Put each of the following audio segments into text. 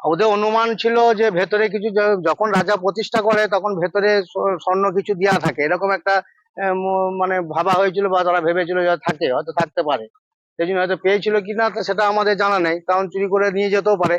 ওদের অনুমান ছিল যে ভেতরে কিছু যখন রাজা প্রতিষ্ঠা করে তখন ভেতরে স্বর্ণ কিছু দেওয়া থাকে। এরকম একটা মানে ভাবা হয়েছিল বা তারা ভেবেছিল যে থাকে, হয়তো থাকতে পারে। সেই জন্য হয়তো পেয়েছিল কিনা সেটা আমাদের জানা নেই। কারণ চুরি করে নিয়ে যেতেও পারে।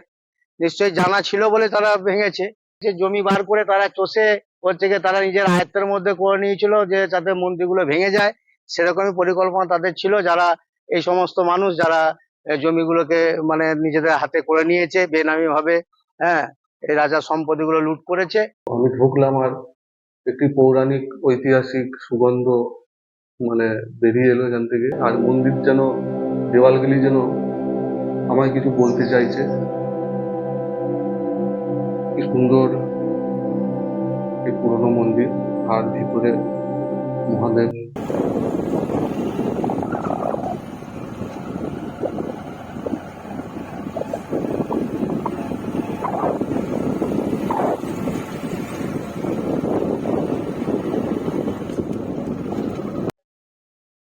নিশ্চয়ই জানা ছিল বলে তারা ভেঙেছে। যে জমি বার করে তারা চষে হচ্ছে গিয়ে তারা নিজের আয়ত্তের মধ্যে করে নিয়েছিল যে যাতে মন্দিরগুলো ভেঙে যায়। সেরকমই পরিকল্পনা তাদের ছিল। যারা এই সমস্ত মানুষ, যারা জমিগুলোকে মানে নিজেদের হাতে করে নিয়েছে বেনামি ভাবে হ্যাঁ এই রাজার সম্পত্তিগুলো লুট করেছে। আমি ঢুকলাম আর একটি পৌরাণিক ঐতিহাসিক সুগন্ধ মানে বেরিয়ে এলো এখান থেকে। আর মন্দির যেন, দেওয়ালগুলি যেন আমায় কিছু বলতে চাইছে। কি সুন্দর এই পুরনো মন্দির, আর ভিতরে মহাদেব।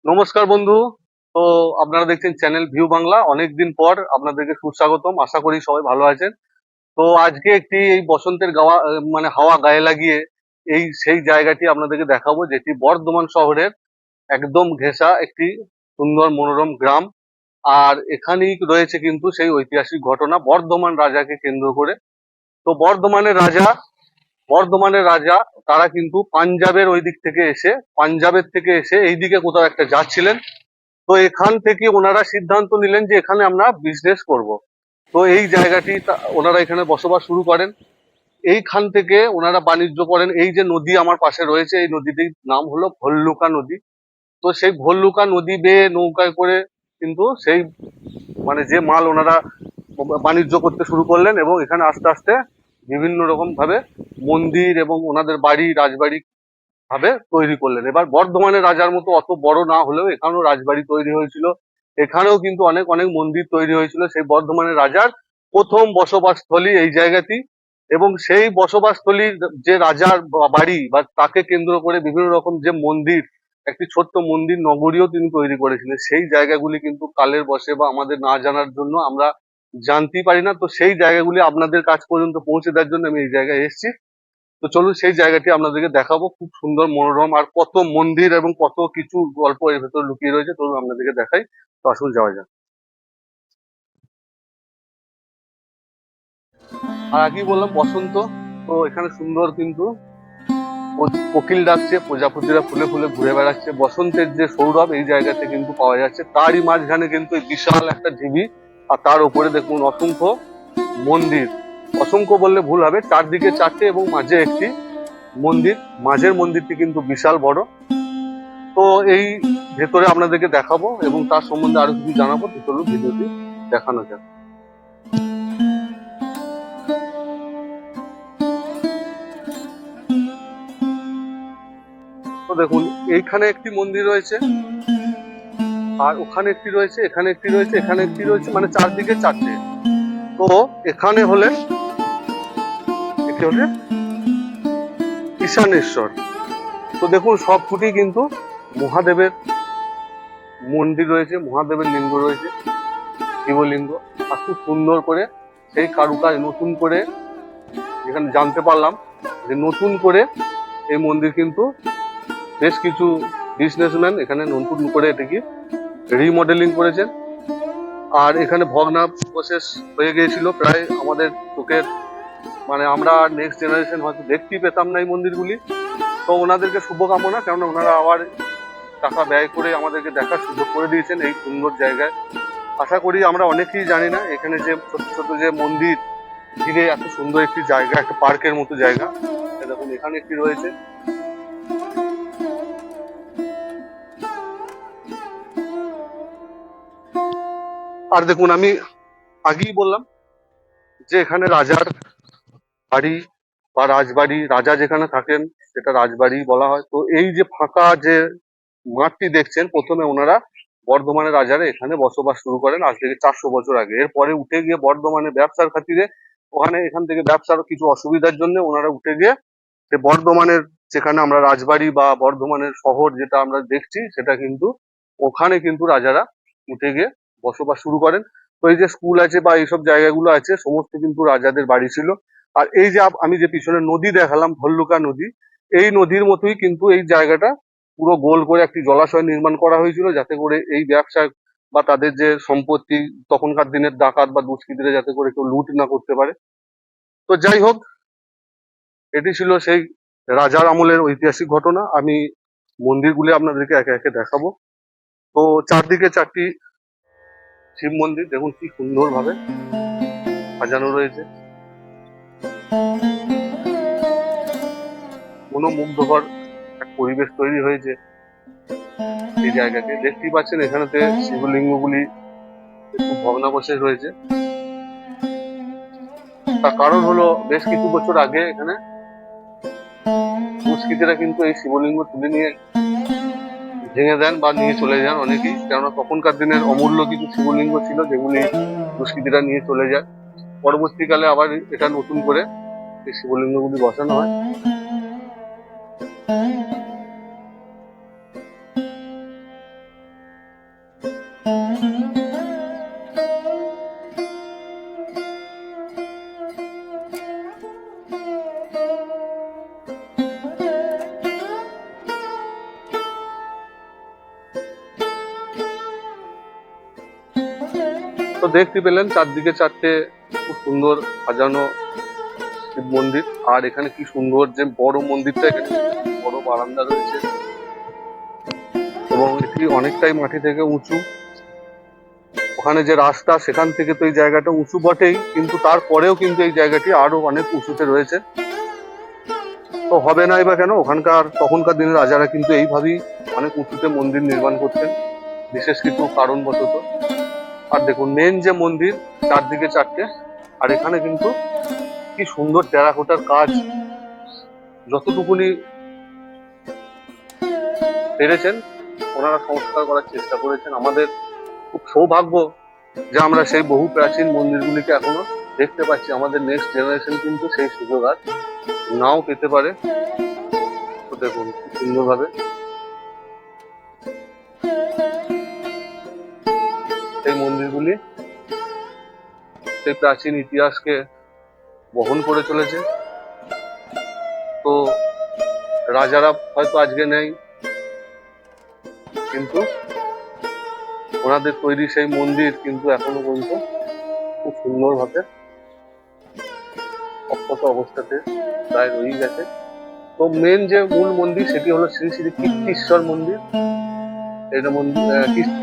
নমস্কার বন্ধু। তো আপনারা দেখছেন চ্যানেল ভিউ বাংলা। অনেকদিন পর আপনাদেরকে সুস্বাগতম। আশা করি সবাই ভালো আছেন। তো আজকে একটি এই বসন্তের গাওয়া মানে হাওয়া গায়ে লাগিয়ে এই সেই জায়গাটি আপনাদেরকে দেখাবো, যেটি বর্ধমান শহরের একদম ঘেঁষা একটি সুন্দর মনোরম গ্রাম। আর এখানেই রয়েছে কিন্তু সেই ঐতিহাসিক ঘটনা, বর্ধমান রাজাকে কেন্দ্র করে। তো বর্ধমানের রাজা বর্ধমানের রাজা, তারা কিন্তু পাঞ্জাবের ওই দিক থেকে এসে, পাঞ্জাবের থেকে এসে এইদিকে কোথাও একটা যাচ্ছিলেন। তো এখান থেকে ওনারা সিদ্ধান্ত নিলেন যে এখানে আমরা বিজনেস করব। তো এই জায়গাটি ওনারা এখানে বসবাস শুরু করেন। এইখান থেকে ওনারা বাণিজ্য করেন। এই যে নদী আমার পাশে রয়েছে, এই নদীটির নাম হলো ভল্লুকা নদী। তো সেই ভল্লুকা নদী বেয়ে নৌকায় করে কিন্তু সেই মানে যে মাল ওনারা বাণিজ্য করতে শুরু করলেন এবং এখানে আস্তে আস্তে বিভিন্ন রকম ভাবে মন্দির এবং ওনাদের বাড়ি, রাজবাড়ি ভাবে তৈরি করলেন। এবার বর্ধমানের রাজার মতো অত বড় না হলেও এখানেও রাজবাড়ি তৈরি হয়েছিল। এখানেও কিন্তু অনেক অনেক মন্দির তৈরি হয়েছিল। সেই বর্ধমানের রাজার প্রথম বসবাসস্থলী এই জায়গাটি এবং সেই বসবাসস্থলীর যে রাজার বাড়ি বা তাকে কেন্দ্র করে বিভিন্ন রকম যে মন্দির, একটি ছোট্ট মন্দির, নগরীও তিনি তৈরি করেছিলেন। সেই জায়গাগুলি কিন্তু কালের বসে বা আমাদের না জানার জন্য আমরা জানতেই পারি না, তো সেই জায়গাগুলি আপনাদের কাছ পর্যন্ত পৌঁছে দেওয়ার জন্য আমি এই জায়গায় এসেছি। তো চলুন সেই জায়গাটি আপনাদেরকে দেখাবো, খুব সুন্দর মনোরম আর কত মন্দির এবং কত কিছু গল্প এর ভেতর লুকিয়ে রয়েছে, চলুন আপনাদেরকে দেখাই, তো আসুন যাওয়া যাক। আর আগেই বললাম, বসন্ত, তো এখানে সুন্দর কিন্তু কোকিল ডাকছে, প্রজাপতিরা ফুলে ফুলে ঘুরে বেড়াচ্ছে। বসন্তের যে সৌরভ এই জায়গাতে কিন্তু পাওয়া যাচ্ছে, তারই মাঝখানে কিন্তু বিশাল একটা ঢিবি। আর তার উপরে দেখুন অসংখ্য মন্দির। অসংখ্য বললে ভুল হবে, চারদিকে চারটে এবং মাঝে একটি মন্দির। মাঝের মন্দিরটি কিন্তু বিশাল বড়। তো এই ভেতরে আপনাদেরকে দেখাবো এবং তার সম্বন্ধে আরও কিছু জানাব। তো ভিডিওটি দেখানো যাক। তো দেখুন, এইখানে একটি মন্দির রয়েছে। আর ওখানে একটি রয়েছে, এখানে একটি রয়েছে, এখানে একটি রয়েছে মানে চারদিকে চারটে। তো এখানে হলে এটি হলে ঈশানেশ্বর। তো দেখুন, সব ফুটি কিন্তু মহাদেবের মন্দির রয়েছে, মহাদেবের লিঙ্গ রয়েছে, শিবলিঙ্গ। আর খুব সুন্দর করে সেই কারুকাজ নতুন করে এখানে জানতে পারলাম যে নতুন করে এই মন্দির কিন্তু বেশ কিছু বিজনেসম্যান এখানে নতুন করে এটিকে রিমডেলিং করেছেন। আর এখানে ভগ্নাবশেষ হয়ে গিয়েছিল প্রায় আমাদের চোখের। মানে আমরা নেক্সট জেনারেশন হয়তো দেখতেই পেতাম না এই মন্দিরগুলি। তো ওনাদেরকে শুভকামনা, কেননা ওনারা আবার টাকা ব্যয় করে আমাদেরকে দেখার সুযোগ করে দিয়েছেন এই সুন্দর জায়গায়। আশা করি আমরা অনেকেই জানি না, এখানে যে ছোট ছোট যে মন্দির, ঘিরে এত সুন্দর একটি জায়গা, একটা পার্কের মতো জায়গা। দেখুন, এখানে একটি রয়েছে। আর দেখুন, আমি আগেই বললাম যে এখানে রাজার বাড়ি বা রাজবাড়ি, রাজা যেখানে থাকেন, সেটা রাজবাড়ি বলা হয়। তো এই যে ফাঁকা যে মাঠটি দেখছেন, প্রথমে ওনারা বর্ধমানের রাজারা এখানে বসবাস শুরু করেন, আজ থেকে চারশো বছর আগে। এরপরে উঠে গিয়ে বর্ধমানে ব্যবসার খাতিরে ওখানে এখান থেকে ব্যবসার কিছু অসুবিধার জন্য ওনারা উঠে গিয়ে যে বর্ধমানের যেখানে আমরা রাজবাড়ি বা বর্ধমানের শহর যেটা আমরা দেখছি, সেটা কিন্তু ওখানে কিন্তু রাজারা উঠে গিয়ে বসবাস শুরু করেন। তো এই যে স্কুল আছে বা এইসব জায়গাগুলো আছে, সমস্ত কিন্তু রাজাদের বাড়ি ছিল। আর এই যে আমি যে পিছনে নদী দেখালাম, ভল্লুকা নদী, এই নদীর মতোই কিন্তু এই জায়গাটা পুরো গোল করে একটি জলাশয় নির্মাণ করা হয়েছিল যাতে করে এই ব্যবসা বা তাদের যে সম্পত্তি, তখনকার দিনের ডাকাত বা দুষ্কৃতীরা যাতে করে কেউ লুট না করতে পারে। তো যাই হোক, এটি ছিল সেই রাজার আমলের ঐতিহাসিক ঘটনা। আমি মন্দিরগুলি আপনাদেরকে একে একে দেখাবো। তো চারদিকে চারটি শিব মন্দির, দেখুন কি সুন্দর ভাবে সাজানো রয়েছে। মনোমুগ্ধকর এক পরিবেশ তৈরি হয়েছে এই জায়গাতে। দেখতেই পাচ্ছেন এখানেতে শিবলিঙ্গগুলি খুব ভগ্নাবশেষ রয়েছে। তার কারণ হলো বেশ কিছু বছর আগে এখানে দুষ্কৃতীরা কিন্তু এই শিবলিঙ্গ তুলে নিয়ে ভেঙে দেন বা নিয়ে চলে যান অনেকেই। কেননা তখনকার দিনের অমূল্য কিছু শিবলিঙ্গ ছিল যেগুলি দুষ্কৃতীরা নিয়ে চলে যায়। পরবর্তীকালে আবার এটা নতুন করে এই শিবলিঙ্গগুলি বসানো হয়। তো দেখতে পেলেন চারদিকে চারটে খুব সুন্দর সাজানো শিব মন্দির। আর এখানে কি সুন্দর যে বড় মন্দিরটা এখানে, বড় বারান্দা রয়েছে। এবং এটি অনেকটাই মাটি থেকে উঁচু। ওখানে যে রাস্তা, সেখান থেকে তো এই জায়গাটা উঁচু বটেই, কিন্তু তারপরেও কিন্তু এই জায়গাটি আরও অনেক উঁচুতে রয়েছে। তো হবে নাই বা কেন? ওখানকার তখনকার দিনের রাজারা কিন্তু এইভাবেই অনেক উঁচুতে মন্দির নির্মাণ করতেন। বিশেষ কিছু কারণবশত। আর দেখুন মেন যে মন্দির চারদিকে চারটে, আর এখানে কিন্তু কি সুন্দর টেরাকোটার কাজ। যতটুকুনি পেরেছেন, ওনারা সংস্কার করার চেষ্টা করেছেন। আমাদের খুব সৌভাগ্য যে আমরা সেই বহু প্রাচীন মন্দিরগুলিকে এখনও দেখতে পাচ্ছি। আমাদের নেক্সট জেনারেশন কিন্তু সেই সুযোগ আর নাও পেতে পারে। তো দেখুন সুন্দরভাবে মন্দিরগুলি সেই প্রাচীন ইতিহাসকে বহন করে চলেছে। তো রাজারা হয়তো আজকে নেই, কিন্তু ওনাদের তৈরি সেই মন্দির কিন্তু এখনও পর্যন্ত খুব সুন্দরভাবে অক্ষত অবস্থাতে প্রায় রয়ে গেছে। তো মেন যে মূল মন্দির সেটি হলো শ্রী শ্রী কীর্তিশ্বর মন্দির। এটা মন্দির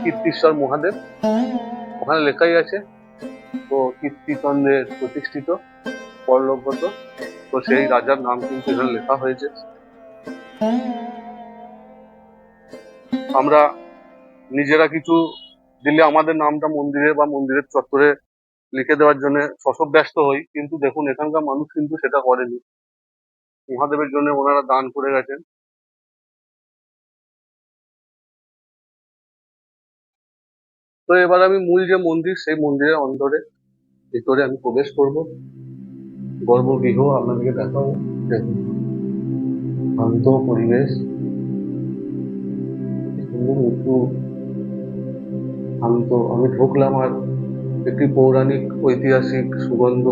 কীর্তিশ্বর মহাদেব। ওখানে লেখাই আছে। তো কীর্তিচন্দ্রের প্রতিষ্ঠিত পরলোকগত তো সেই রাজার নাম কিন্তু এখানে লেখা হয়েছে। আমরা নিজেরা কিছু দিলে আমাদের নামটা মন্দিরে বা মন্দিরের চত্বরে লিখে দেওয়ার জন্য ব্যস্ত হই। কিন্তু দেখুন, এখানকার মানুষ কিন্তু সেটা করেনি। মহাদেবের জন্য ওনারা দান করে গেছেন। তো এবার আমি মূল যে মন্দির, সেই মন্দিরের অন্তরে, ভিতরে আমি প্রবেশ করব। গর্ভগৃহ আপনাদেরকে দেখাবো। শান্ত পরিবেশ। উঁচু, শান্ত। আমি ঢুকলাম আর একটি পৌরাণিক, ঐতিহাসিক সুগন্ধ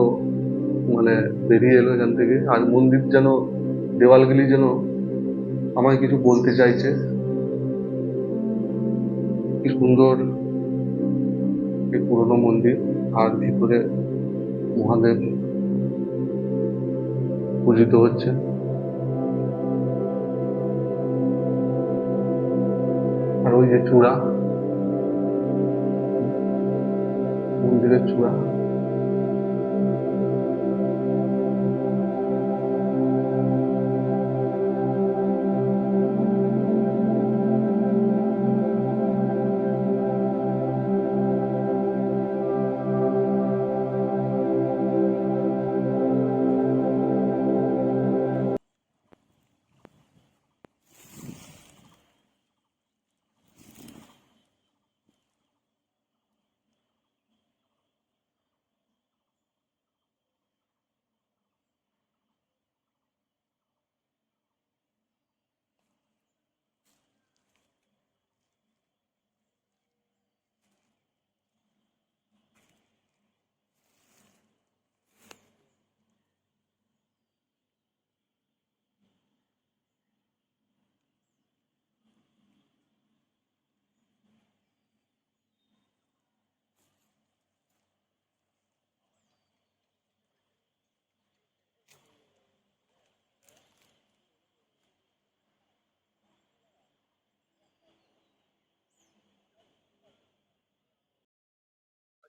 মানে বেরিয়ে এলো এখান থেকে। আর মন্দির যেন, দেওয়ালগুলি যেন আমায় কিছু বলতে চাইছে। কি সুন্দর এই পুরনো মন্দির আর ভিতরে মহাদেব পূজিত হচ্ছে। আর ওই যে চূড়া মন্দিরের চূড়া।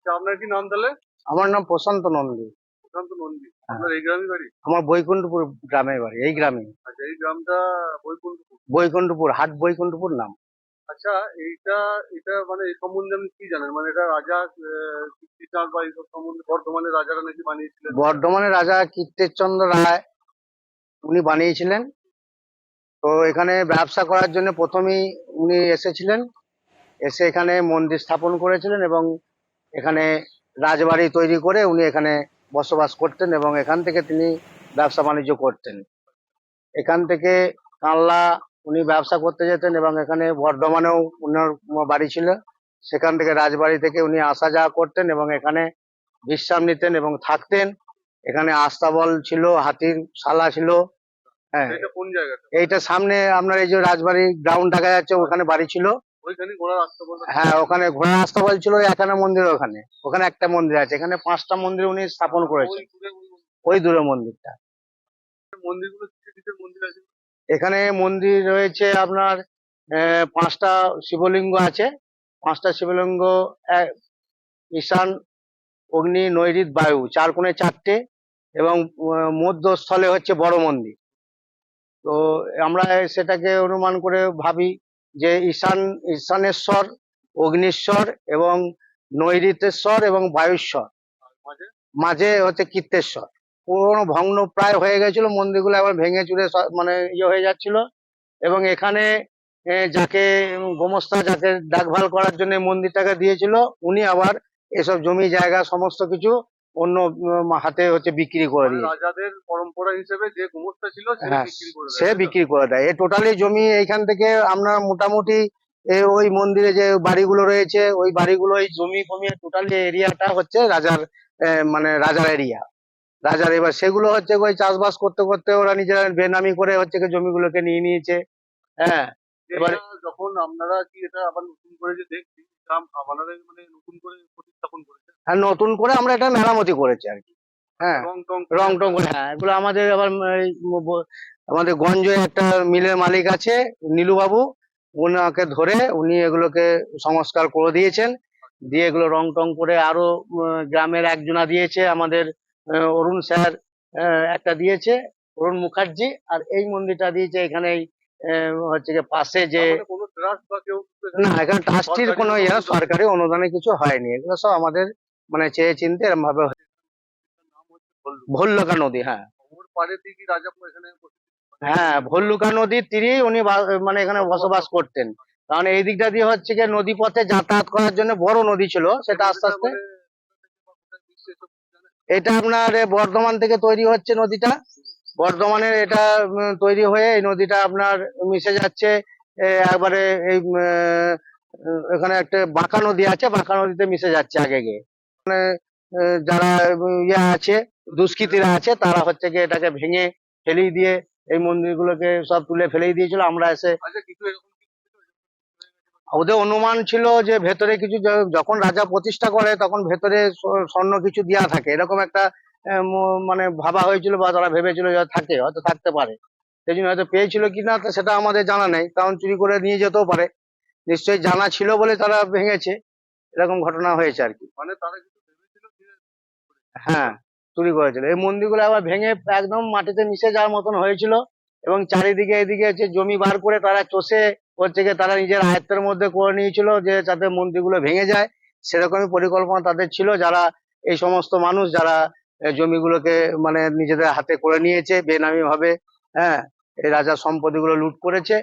আচ্ছা আপনার কি নাম তাহলে? আমার নাম প্রশান্ত নন্দী। প্রশান্ত নন্দী। হ্যাঁ। আপনার এই গ্রামই বাড়ি? আমার বৈকুণ্ঠপুর গ্রামে বাড়ি এই গ্রামে। আচ্ছা এই গ্রামটা বৈকুণ্ঠপুর? বৈকুণ্ঠপুর হাট বৈকুণ্ঠপুর নাম। আচ্ছা এইটা এটা মানে এই সম্বন্ধে আপনি কি জানেন? মানে এটা রাজা কীর্তিচাঁদ বা এইসব সম্বন্ধে বর্ধমানের রাজারা নাকি বানিয়েছিলেন? বর্ধমানের রাজা কীর্তেশচন্দ্র রায় উনি বানিয়েছিলেন। তো এখানে ব্যবসা করার জন্য প্রথমেই উনি এসেছিলেন। এসে এখানে মন্দির স্থাপন করেছিলেন এবং এখানে রাজবাড়ি তৈরি করে উনি এখানে বসবাস করতেন এবং এখান থেকে তিনি ব্যবসা বাণিজ্য করতেন। এখান থেকে কানলা উনি ব্যবসা করতে যেতেন এবং এখানে বর্ধমানেও উনার বাড়ি ছিল। সেখান থেকে রাজবাড়ি থেকে উনি আসা যাওয়া করতেন এবং এখানে বিশ্রাম নিতেন এবং থাকতেন। এখানে আস্তাবল ছিল হাতির শালা ছিল। হ্যাঁ। এইটা সামনে আপনার এই যে রাজবাড়ি গ্রাউন্ড দেখা যাচ্ছে ওখানে বাড়ি ছিল। রাস্তা হ্যাঁ ওখানে ঘোড়া আস্তাবল ছিল এখানে মন্দির ওখানে। ওখানে একটা মন্দির আছে এখানে পাঁচটা মন্দির উনি স্থাপন করেছেন। ওই দূরে মন্দিরটা। এখানে মন্দির রয়েছে আপনার পাঁচটা শিবলিঙ্গ আছে। পাঁচটা শিবলিঙ্গ ঈশান অগ্নি নৈরিত বায়ু চার কোণে চারটে এবং মধ্যস্থলে হচ্ছে বড় মন্দির। তো আমরা সেটাকে অনুমান করে ভাবি যে ঈশান, ঈশানেশ্বর, অগ্নিশ্বর এবং নৈরিতেশ্বর এবং বায়ুশ্বর। মাঝে হচ্ছে কীর্তেশ্বর। পুরোনো ভগ্ন প্রায় হয়ে গেছিল, মন্দিরগুলো আবার ভেঙে চুরে মানে ইয়ে হয়ে যাচ্ছিল। এবং এখানে যাকে গোমস্তা যাকে দেখভাল করার জন্য মন্দিরটাকে দিয়েছিল, উনি আবার এসব জমি, জায়গা, সমস্ত কিছু অন্য হাতে হচ্ছে বিক্রি করে মানে দিয়েছে রাজাদের পরম্পরা হিসেবে যে গুমস্তা ছিল সে হ্যাঁ বিক্রি করে দেয়। দেয়। এই টোটালি জমি এইখান থেকে আপনার মোটামুটি এ, ওই মন্দিরে যে বাড়িগুলো রয়েছে ওই বাড়িগুলো এই জমি ফমি টোটালি এরিয়াটা হচ্ছে রাজার এ, মানে রাজার এরিয়া রাজার এবার সেগুলো হচ্ছে ওই চাষবাস করতে করতে ওরা নিজেরা বেনামি করে হচ্ছে জমিগুলোকে নিয়ে নিয়েছে। হ্যাঁ এবারে- যখন আপনারা কি এটা আবার নতুন করে যে দেখছি মানে নতুন করে প্রতিস্থাপন করেছে। আর নতুন করে আমরা এটা মেরামতি করেছি আর কি। হ্যাঁ রং টং করে। হ্যাঁ এগুলো আমাদের আবার আমাদের গঞ্জে একটা মিলের মালিক আছে নীলু বাবু ওনাকে ধরে উনি এগুলোকে সংস্কার করে দিয়েছেন। দিয়ে এগুলো রং টং করে আরও গ্রামের একজনা দিয়েছে আমাদের অরুণ স্যার একটা দিয়েছে অরুণ মুখার্জি আর এই মন্দিরটা দিয়েছে এখানে এই, আহ, হচ্ছে যে পাশে যে এখানে না এখানে ট্রাস্টির কোনো ইয়ে সরকারি অনুদানে কিছু হয়নি এগুলো সব আমাদের মানে চেয়ে চিনতে এরকম ভাবে ভল্লুক। নদী হ্যাঁ হ্যাঁ ভল্লুকা নদীর তীরেই উনি মানে এখানে বসবাস করতেন কারণ এই দিকটা দিয়ে হচ্ছে গিয়ে নদী পথে যাতায়াত করার জন্য বড় নদী ছিল সেটা আস্তে আস্তে মানে? এটা আপনার বর্ধমান থেকে তৈরি হচ্ছে নদীটা বর্ধমানের এটা তৈরি হয়ে এই নদীটা আপনার মিশে যাচ্ছে। একবারে এই এখানে একটা বাঁকা নদী আছে, বাঁকা নদীতে মিশে যাচ্ছে আগে গিয়ে মানে যারা ইয়ে আছে, দুষ্কৃতীরা আছে, তারা হচ্ছে গিয়ে এটাকে ভেঙে ফেলিয়ে দিয়ে এই মন্দিরগুলোকে সব তুলে ফেলেই দিয়েছিল। আমরা এসে ওদের অনুমান ছিল যে ভেতরে কিছু, যখন রাজা প্রতিষ্ঠা করে, তখন ভেতরে স্বর্ণ কিছু দেওয়া থাকে। এরকম একটা মানে ভাবা হয়েছিল বা তারা ভেবেছিল থাকে হয়তো থাকতে পারে। সেই জন্য হয়তো পেয়েছিল কিনা তা সেটা আমাদের জানা নেই। কারণ চুরি করে নিয়ে যেতেও পারে। নিশ্চয়ই জানা ছিল বলে তারা ভেঙেছে। এরকম ঘটনা হয়েছে আর কি। মানে তারা হ্যাঁ চুরি করেছিল। এই মন্দিরগুলো আবার ভেঙে একদম মাটিতে মিশে যাওয়ার মতন হয়েছিল এবং চারিদিকে এদিকে হচ্ছে জমি বার করে তারা চষে হচ্ছে গিয়ে তারা নিজের আয়ত্তের মধ্যে করে নিয়েছিল যে যাতে মন্দিরগুলো ভেঙে যায়। সেরকমই পরিকল্পনা তাদের ছিল। যারা এই সমস্ত মানুষ যারা জমিগুলোকে মানে নিজেদের হাতে করে নিয়েছে বেনামি ভাবে হ্যাঁ এই রাজার সম্পত্তিগুলো লুট করেছে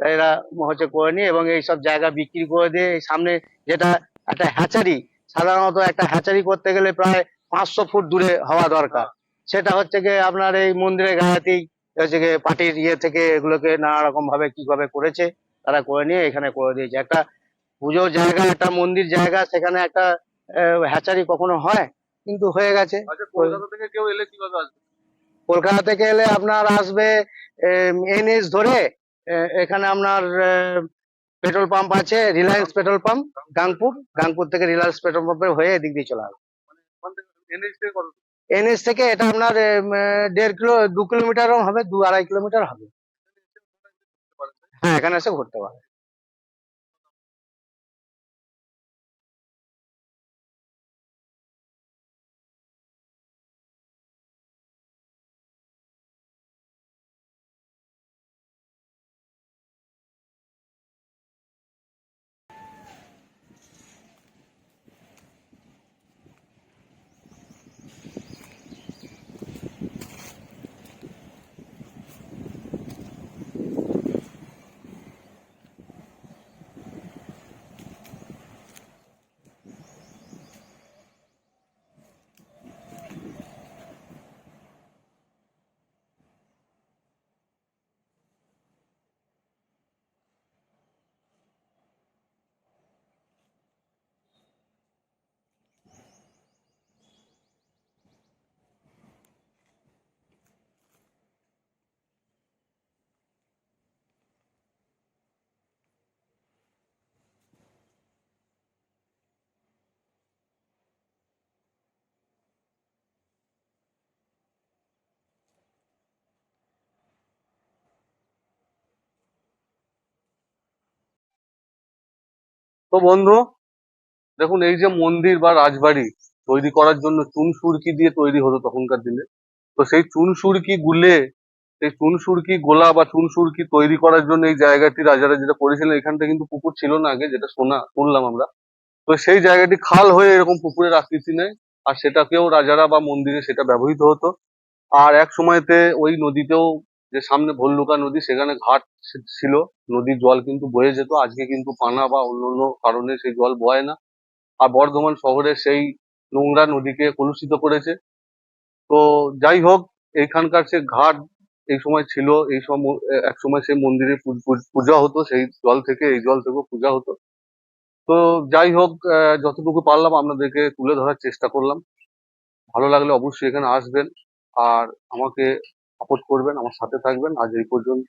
এরা হচ্ছে করে নিয়ে এবং এই সব জায়গা বিক্রি করে দিয়ে সামনে যেটা একটা হ্যাচারি, সাধারণত একটা হ্যাচারি করতে গেলে প্রায় পাঁচশো ফুট দূরে হওয়া দরকার। সেটা হচ্ছে গিয়ে আপনার এই মন্দিরের গায়েতেই হচ্ছে গিয়ে পার্টির ইয়ে থেকে এগুলোকে নানা রকম ভাবে কীভাবে করেছে, তারা করে নিয়ে এখানে করে দিয়েছে। একটা পুজোর জায়গা, একটা মন্দির জায়গা, সেখানে একটা হ্যাচারি কখনো হয়? কিন্তু হয়ে গেছে। আচ্ছা কলকাতা থেকে কেউ এলে কীভাবে আসবে? কলকাতা থেকে এলে আপনার আসবে এনএস ধরে এখানে আপনার পেট্রোল পাম্প আছে Reliance petrol pump Gangpur. Gangpur থেকে রিলায়েন্স পেট্রোল পাম্পে হয়ে এদিক দিয়ে চলে আসবে? এনএস থেকে এটা আপনার দেড় কিলো দু কিলোমিটারও হবে দু আড়াই কিলোমিটার হবে। হ্যাঁ এখানে এসে ঘুরতে পারে তো বন্ধু, দেখুন, এই যে মন্দির বা রাজবাড়ি তৈরি করার জন্য চুন সুরকি দিয়ে তৈরি হতো তখনকার দিনে। তো সেই চুন সুরকি গুলে, সেই চুন সুরকি গোলা বা চুন সুরকি তৈরি করার জন্য এই জায়গাটি রাজারা যেটা করেছিলেন, এখানটা কিন্তু পুকুর ছিল না আগে, যেটা শোনা শুনলাম আমরা। তো সেই জায়গাটি খাল হয়ে এরকম পুকুরের আকৃতি নেয়, আর সেটাকেও রাজারা বা মন্দিরে সেটা ব্যবহৃত হতো। আর এক সময়তে ওই নদীতেও যে সামনে ভল্লুকা নদী, সেখানে ঘাট ছিল। নদীর জল কিন্তু বয়ে যেত। আজকে কিন্তু পানা বা অন্যান্য কারণে সেই জল বয় না। আর বর্ধমান শহরে সেই নোংরা নদীকে কলুষিত করেছে। তো যাই হোক, এইখানকার সে ঘাট এই সময় ছিল, এই সময় এক সময় সেই মন্দিরে পূজা হতো, সেই জল থেকে, এই জল থেকেও পূজা হতো। তো যাই হোক যতটুকু পারলাম আপনাদেরকে তুলে ধরার চেষ্টা করলাম। ভালো লাগলে অবশ্যই এখানে আসবেন। আর আমাকে সাপোর্ট করবেন আমার সাথে থাকবেন। আজ এই পর্যন্ত।